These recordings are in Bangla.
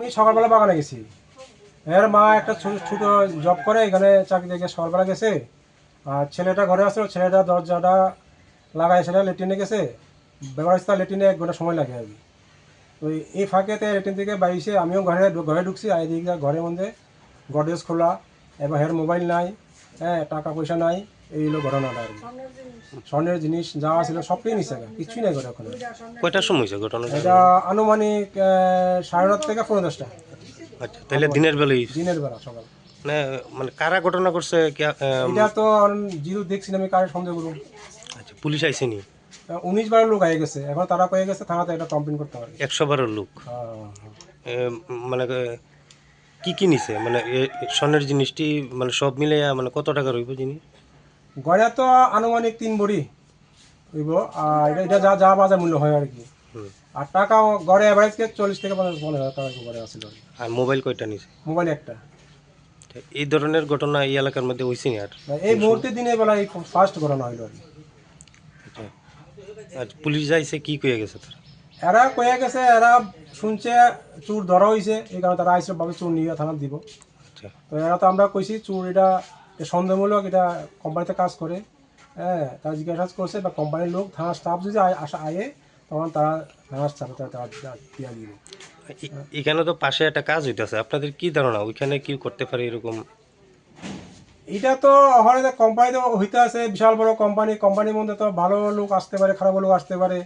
আমি সকালবেলা বাগানে গেছি। এর মা একটা ছোট ছোট জব করে, এখানে চাকরি থেকে সকালবেলা গেছে। আর ছেলেটা ঘরে আসলো, ছেলেটা দরজাটা লাগাই ছেলে লেট্রিনে গেছে। ব্যবস্থা লেট্রিনে এক ঘণ্টা সময় লাগে আর কি। ওই এই ফাঁকেতে লেট্রিন থেকে বাড়িছে আমিও ঘরে ঘরে ঢুকছি, আর এদিকে ঘরের মধ্যে গডরেজ খোলা, এবার হের মোবাইল নাই। হ্যাঁ টাকা পয়সা নাই এই হলো ঘটনাটা আর কি। স্বর্ণের জিনিস যা ছিল সবটাই গা, কিছুই নাই ঘরে ওখানে কয়টার সময় হয়েছে ঘটনাটা এটা আনুমানিক আহ, সাড়ে নটা থেকে পনেরো দশটা। আচ্ছা তাহলে দিনের বেলায় দিনের বেলা সকাল। মানে মানে কারা ঘটনা করছে? কি, আহ, এটা তো জিরো দেখছি না আমি কার সন্দেহ করুন আচ্ছা পুলিশ আইসেনি উনিশ বারের লোক হয়ে গেছে এখন তারা পেয়ে গেছে থানাতে এটা কমপ্লেন করতে পারে একশো বারোর লোক। এ, মানে কি কি নিছে? মানে স্বর্ণের জিনিসটি মানে সব মিলে মানে কত টাকা রইব জিনিস? গয়না তো আনুমানিক তিন বড়ি রইব আর এটা- এটা যা যা বাজার মূল্য হয় আর কি। আর টাকা গড়ে অ্যাভারেজ কে চল্লিশ থেকে পঞ্চাশ পনেরো হাজার টাকা গড়ে আসছিল আর মোবাইল কয়টা নিছে? মোবাইল একটা। এই ধরনের ঘটনা এই এলাকার মধ্যে হয়েছে না আর? এই মুহূর্তে দিনে বেলা এই ফার্স্ট ঘটনা হইল আচ্ছা। আর পুলিশ যাইছে কি কয়ে গেছে তারা? এরা কয়ে গেছে এরা শুনছে চুর ধরা হয়েছে এই কারণে তারা আইসে ভাবে চুর নিয়ে থানা দিব। আচ্ছা। তো এরা তো আমরা কইছি চুর এটা সন্দেহমূলক এটা কোম্পানিতে কাজ করে। হ্যাঁ তারা জিজ্ঞাসা করছে বা কোম্পানির লোক থানার স্টাফ যদি আসা আয়ে তখন তারা থানার স্টাফে তারা দিয়া দিবে। এখানে তো পাশে একটা কাজ হইতেছে আপনাদের কি ধারণা? ওইখানে কি করতে পারে এরকম? এটা তো হয়তো কোম্পানি তো হইতে আছে বিশাল বড় কোম্পানি কোম্পানির মধ্যে তো ভালো লোক আসতে পারে খারাপ লোক আসতে পারে।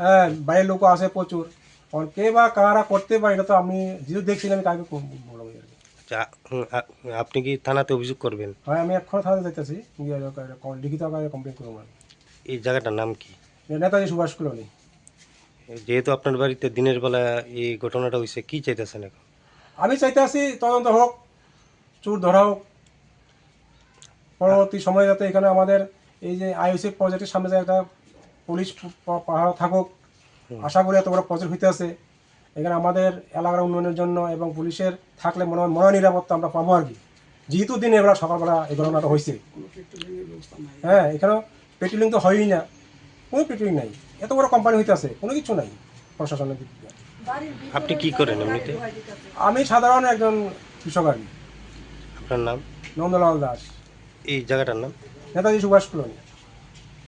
হ্যাঁ বাইরের লোকও আসে প্রচুর। আর কে বা কারা করতে পারে এটা তো আমি যেহেতু দেখছি আমি কাকে বলব। আচ্ছা, আপনি কি থানাতে অভিযোগ করবেন? হয় আমি এক্ষণ থানাতে যাইতেছি। গিয়ে লিখিত আকারে কমপ্লেন করব। এই জায়গাটার নাম কি? নেতাজি সুভাষ কলোনি। যেহেতু আপনার বাড়িতে দিনের বেলা এই ঘটনাটা হয়েছে কি চাইতেছেন এখন? আমি চাইতে আছি তদন্ত হোক চুর ধরা হোক। পরবর্তী সময় যাতে এখানে আমাদের এই যে আইওসি প্রজেক্টের সামনে যে একটা পুলিশ প- পাহারা থাকুক। আশা করি এত বড় প্রজেক্ট হইতে আছে। এখানে আমাদের এলাকার উন্নয়নের জন্য এবং পুলিশের থাকলে মনে হয় মনে নিরাপত্তা আমরা পাবো আর কি। যেহেতু দিন এবার সকালবেলা এই ঘটনাটা হয়েছে। হ্যাঁ এখানেও পেট্রোলিং তো হয়ই না। কোনো পেট্রোলিং নাই। এত বড় কোম্পানি হইতে আছে কোনো কিছু নাই প্রশাসনের দিক থেকে আপনি কি করেন এমনিতে? আমি সাধারণ একজন কৃষক আর কি। আপনার নাম? নন্দলাল দাস। এই জায়গাটার নাম? নেতাজি সুভাষ কলোনি।